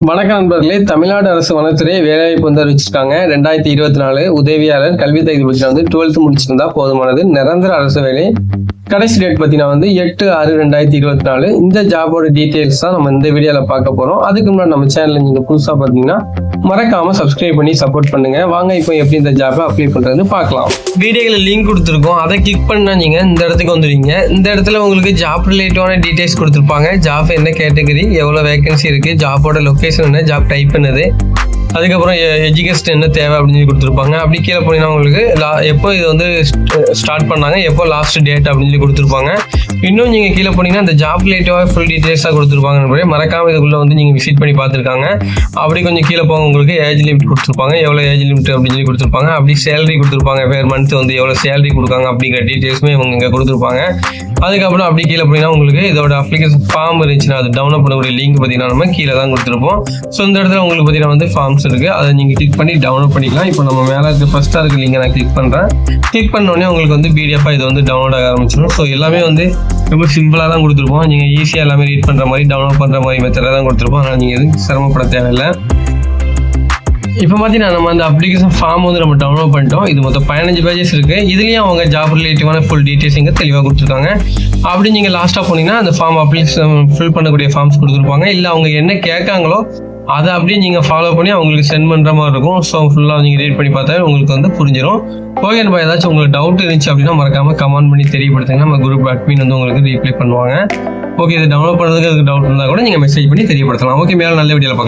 வணக்கம் நண்பர்களே. தமிழ்நாடு அரசு வனத்துறை வேலைவாய்ப்பு வந்து அறிவிச்சிருக்காங்க. ரெண்டாயிரத்தி இருபத்தி நாலு உதவியாளர் கல்வி தகுதி பட்சம் வந்து டுவெல்த் முடிச்சிருந்தா போதுமானது. நிரந்தர அரசு வேலை. கடைசி டேட் பார்த்தீங்கன்னா வந்து எட்டு ஆறு ரெண்டாயிரத்தி இருபத்தி நாலு. இந்த ஜாபோட டீட்டெயில்ஸ் தான் நம்ம இந்த வீடியோவில் பார்க்க போகிறோம் அதுக்கு முன்னாடி நம்ம சேனலில் நீங்கள் புதுசாக பார்த்தீங்கன்னா மறக்காம சப்ஸ்கிரைப் பண்ணி சப்போர்ட் பண்ணுங்க. வாங்க இப்போ எப்படி இந்த ஜாப்பை அப்ளை பண்ணுறது பார்க்கலாம். வீடியோவில் லிங்க் கொடுத்துருக்கோம். அதை கிளிக் பண்ணா நீங்கள் இந்த இடத்துக்கு வந்துடுவீங்க இந்த இடத்துல உங்களுக்கு ஜாப் ரிலேட்டிவான டீட்டெயில்ஸ் கொடுத்துருப்பாங்க. ஜாப் என்ன கேட்டகரி எவ்வளோ வேகன்சி இருக்குது ஜாப்போட லொக்கேஷன் என்ன ஜாப் டைப் என்னது அதுக்கப்புறம் எஜுகேஷன் என்ன தேவை அப்படின்னு சொல்லி கொடுத்துருப்பாங்க. அப்படி கீழே போனீங்கன்னா உங்களுக்கு லா- எப்போ இது வந்து ஸ்டார்ட் பண்ணாங்க எப்போ லாஸ்ட் டேட் அப்படின்னு சொல்லி கொடுத்துருப்பாங்க. இன்னும் நீங்கள் கீழே போனீங்கன்னா அந்த ஜாப் ரிலேட்டிவாக ஃபுல் டீட்டெயில்ஸாக கொடுத்துருப்பாங்க மறக்காமல் இதுக்குள்ளே வந்து நீங்கள் விசிட் பண்ணி பார்த்துருக்காங்க. அப்படி கொஞ்சம் கீழே போங்க உங்களுக்கு ஏஜ் லிமிட் கொடுத்துருப்பாங்க. எவ்வளோ ஏஜ் லிமிட் அப்படின்னு சொல்லி கொடுத்துருப்பாங்க. அப்படி சேலரி கொடுத்துருப்பாங்க. பேர் மந்த் வந்து எவ்வளோ சேலரி கொடுக்காங்க அப்படிங்கிற டீட்டெயில்ஸுமே இவங்க இங்கே கொடுத்துருப்பாங்க. அதுக்கப்புறம் அப்படி கீழே போனீங்கன்னா உங்களுக்கு இதோட அப்ளிகேஷன் ஃபார்ம் இருந்துச்சுன்னா அது டவுன்லோட் பண்ணக்கூடிய லிங்க் பார்த்தீங்கன்னா நம்ம கீழே தான் கொடுத்துருப்போம். ஸோ இந்த இடத்துல உங்களுக்கு பார்த்தீங்கன்னா வந்து ஃபார்ம்ஸ் இருக்குது அதை நீங்கள் கிளிக் பண்ணி டவுன்லோட் பண்ணிக்கலாம். இப்போ நம்ம மேலே இருக்க ஃபஸ்ட்டாக இருக்க லிங்கை நான் கிளிக் பண்ணுறேன் கிளிக் பண்ண உடனே உங்களுக்கு வந்து பிடிஎஃபாக இது வந்து டவுன்லோட் ஆக ஆரம்பிச்சிடும். ஸோ எல்லாமே வந்து ரொம்ப சிம்பிளாக தான் கொடுத்துருப்போம். நீங்கள் ஈஸியாக எல்லாமே ரீட் பண்ணுற மாதிரி டவுன்லோட் பண்ணுற மாதிரி மெத்தடாக தான் கொடுத்துருப்போம். அதனால் நீங்கள் எதுவும் சிரமப்பட தேவையில்லை. இப்போ பார்த்தீங்கன்னா நம்ம அந்த அப்ளிகேஷன் ஃபார்ம் வந்து நம்ம டவுன்லோட் பண்ணிட்டோம். இது மொத்தம் பதினஞ்சு பேஜஸ் இருக்குது இதுலேயும் அவங்க ஜாப் ரிலேட்டிவான ஃபுல் டீட்டெயில்ஸ் இங்கே தெளிவாக கொடுத்துருக்காங்க. அப்படி நீங்கள் லாஸ்ட்டாக போனீங்கன்னா அந்த ஃபார்ம் அப்ளிகேஷன் ஃபில் பண்ணக்கூடிய ஃபார்ம்ஸ் கொடுத்துருப்பாங்க. இல்லை அவங்க என்ன கேட்காங்களோ அதை அப்படியே நீங்கள் ஃபாலோ பண்ணி அவங்களுக்கு சென்ட் பண்ணுற மாதிரி இருக்கும். ஸோ ஃபுல்லாக நீங்கள் ரீட் பண்ணி பார்த்தா உங்களுக்கு வந்து புரிஞ்சிடும் ஓகே நம்ம ஏதாச்சும் உங்களுக்கு டவுட் இருந்துச்சு அப்படின்னா மறக்காமல் கமெண்ட் பண்ணி தெரியப்படுத்துங்க. நம்ம குரூப் அட்மின் வந்து உங்களுக்கு ரீப்ளை பண்ணுவாங்க. ஓகே இது டவுன்லோட் பண்ணுறதுக்கு அதுக்கு டவுட் இருந்தால் கூட நீங்கள் மெசேஜ் பண்ணி தெரியப்படுத்தலாம். ஓகே மேலே நல்ல வீடியோவில் பார்க்கலாம்.